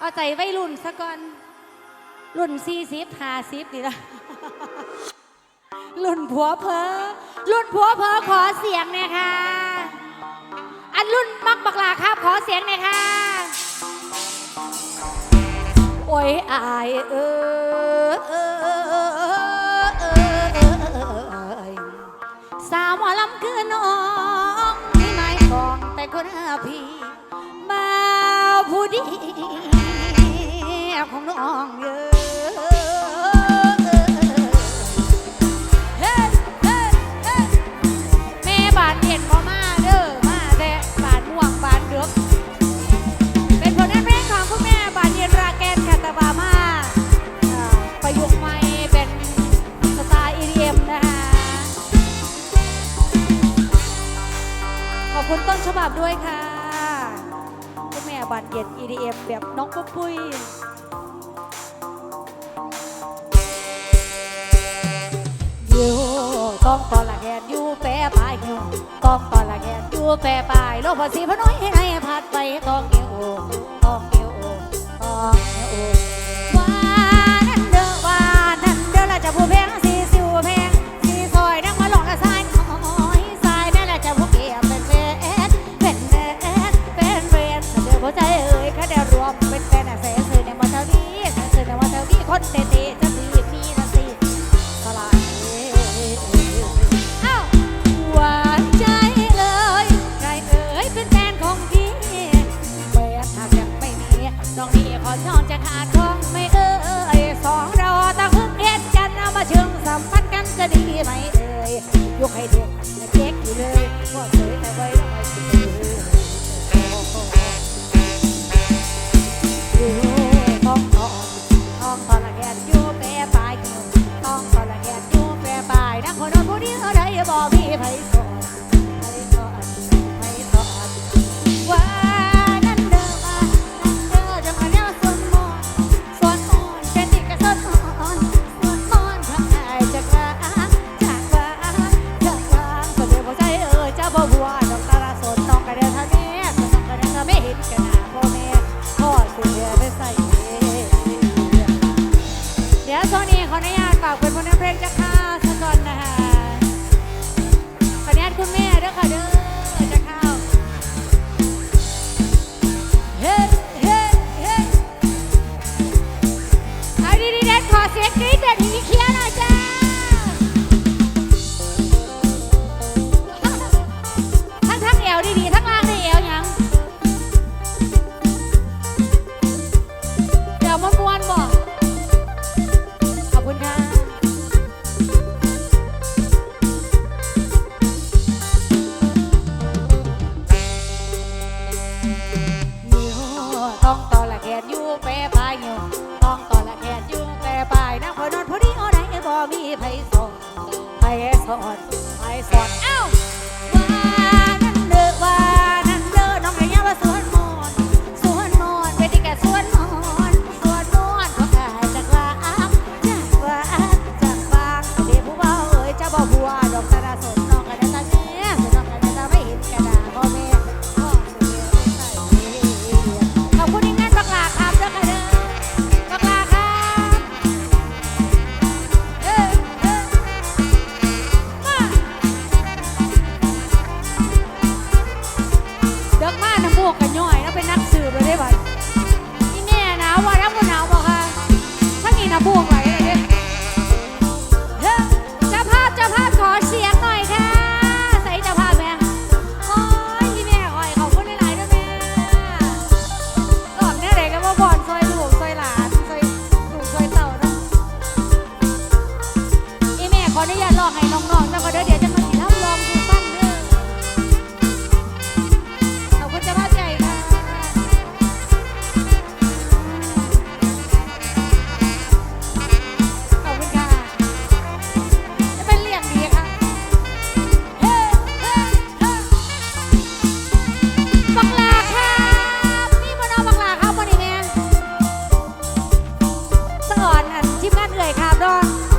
เอาใจไว้รุ่นซะก่อน รุ่นสี่สิบห้าสิบนี่ละรุ่นผัวเพอรุ่นผัวเพอขอเสียงน่ยค่ะอันรุ่นมักบักลาครับขอเสียงน่ยค่ะโอ้ยอายเออเออ น้องเยอะเฮ้เฮ้เฮ้แม่บานเห็นบ่มาเด้อมาแต่บานม่วงบานเดือกเป็นผลงานเพลงของคุณแม่บานเย็นราแกนคาตาบามาอ่าประยุกต์ใหม่เป็นสไตล์ EDM นะคะ ขอบคุณต้นฉบับด้วยค่ะคุณแม่บานเย็น EDM แบบน้องปุ๊บปุ้ย ต้องตอละแกนอยู่แปรปลายอยู่ต้องตอละแกนอยู่แปรปลายโลกภาษีพน้อยให้พัดไปต้องเอวต้องเอวต้องเอวว่านั่นเด้อว่านั่นเด้อละจะผู้แพงสีสิวแพงสีซอยนักมาหลอกละสายน้อยสายแม่ละจะผู้เกียเป็นแฟนเป็นแฟนเป็นแฟนเด้อหัวใจเอ่ยข้าเดียวรวมเป็นแฟนอะแสนสื่อในวันเท่านี้แสนสื่อในวันเท่านี้คนเตะ จะดีไหมเอ่ยยกให้เด็กเจ๊กอยู่เลยก็สวยแต่ไว้แล้วไมสวยอยู่ท้องทองท้องทองละแกนอยู่แปรปลายปายทองทองละแกนอยู่แปรปลายนักคนนั้นผู้นี้เท่าไรบอกมีไผ เบ่มีไผสอนไผสอนไผสอนเอ้า็นนักสืบเลยได้ไหม ทีมานเอ่ยค่ะรอ